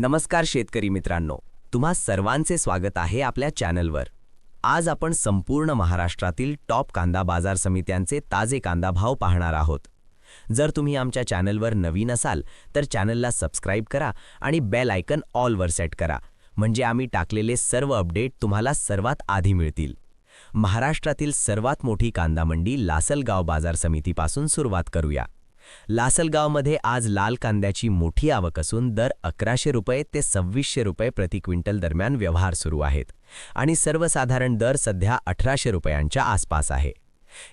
नमस्कार शेतकरी मित्रांनो तुम्हा सर्वांचे स्वागत आहे आपल्या चॅनलवर. आज आपण संपूर्ण महाराष्ट्रातील टॉप कांदा बाजार समित्यांचे ताजे कांदा भाव पाहणार आहोत. जर तुम्ही आमच्या चॅनलवर नवीन असाल तर चॅनलला सबस्क्राईब करा आणि बेल आयकन ऑलवर सेट करा म्हणजे आम्ही टाकलेले सर्व अपडेट तुम्हाला सर्वात आधी मिळतील. महाराष्ट्रातील सर्वात मोठी कांदा मंडी लासलगाव बाजार समितीपासून सुरुवात करूया. लासलगावमध्ये आज लाल कांद्याची मोठी आवक असून दर अकराशे रुपये ते सव्वीसशे रुपये प्रति क्विंटल दरम्यान व्यवहार सुरू आहेत आणि सर्वसाधारण दर सध्या अठराशे रुपयांच्या आसपास आहे.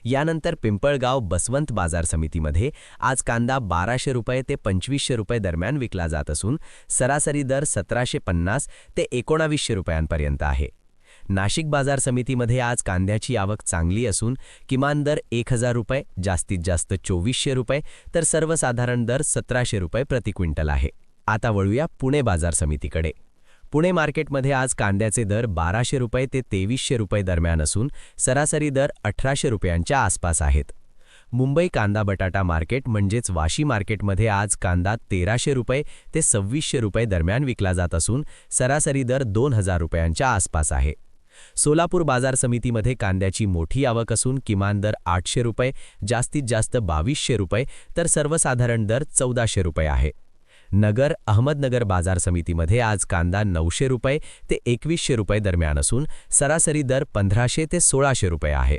यानंतर पिंपळगाव बसवंत बाजार समितीमध्ये आज कांदा बाराशे रुपये ते पंचवीसशे रुपये दरम्यान विकला जात असून सरासरी दर सतराशे पन्नास ते एकोणावीसशे रुपयांपर्यंत आहे. नाशिक बाजार समितीमध्ये आज कांद्याची आवक चांगली असून किमान दर एक हजार रुपये जास्तीत जास्त चोवीसशे रुपये तर सर्वसाधारण दर सतराशे रुपये प्रति क्विंटल आहे. आता वळूया पुणे बाजार समितीकडे. पुणे मार्केटमध्ये आज कांद्याचे दर बाराशे रुपये ते तेवीसशे रुपये दरम्यान असून सरासरी दर अठराशे रुपयांच्या आसपास आहेत. मुंबई कांदा बटाटा मार्केट म्हणजेच वाशी मार्केटमध्ये आज कांदा तेराशे रुपये ते सव्वीसशे रुपये दरम्यान विकला जात असून सरासरी दर दोन हजार रुपयांच्या आसपास आहे. सोलापूर बाजार समितीमध्ये कांद्याची मोठी आवक असून किमान दर आठशे रुपये जास्तीत जास्त बावीसशे रुपये तर सर्वसाधारण दर चौदाशे रुपये आहे. नगर अहमदनगर बाजार समितीमध्ये आज कांदा नऊशे रुपये ते एकवीसशे रुपये दरम्यान असून सरासरी दर पंधराशे ते सोळाशे रुपये आहे.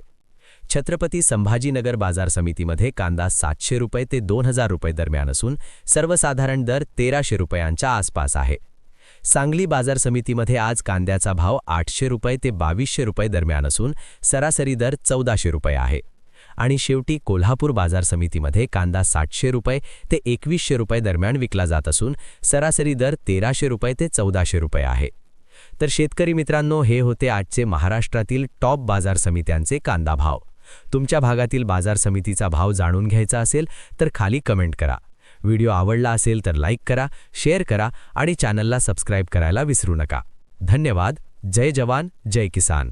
छत्रपती संभाजीनगर बाजार समितीमध्ये कांदा सातशे रुपये ते दोन हजार रुपये दरम्यान असून सर्वसाधारण दर तेराशे रुपयांच्या आसपास आहे. सांगली बाजार समितीमध्ये आज कांद्याचा भाव आठशे रुपये ते बावीसशे रुपये दरम्यान असून सरासरी दर चौदाशे रुपये आहे. आणि शेवटी कोल्हापूर बाजार समितीमध्ये कांदा सातशे रुपये ते एकवीसशे रुपये दरम्यान विकला जात असून सरासरी दर तेराशे रुपये ते चौदाशे रुपये आहे. तर शेतकरी मित्रांनो हे होते आजचे महाराष्ट्रातील टॉप बाजार समित्यांचे कांदा भाव. तुमच्या भागातील बाजार समितीचा भाव जाणून घ्यायचा असेल तर खाली कमेंट करा. व्हिडिओ आवडला असेल तर लाईक करा शेअर करा आणि चॅनलला सबस्क्राईब करायला विसरू नका. धन्यवाद. जय जवान जय किसान.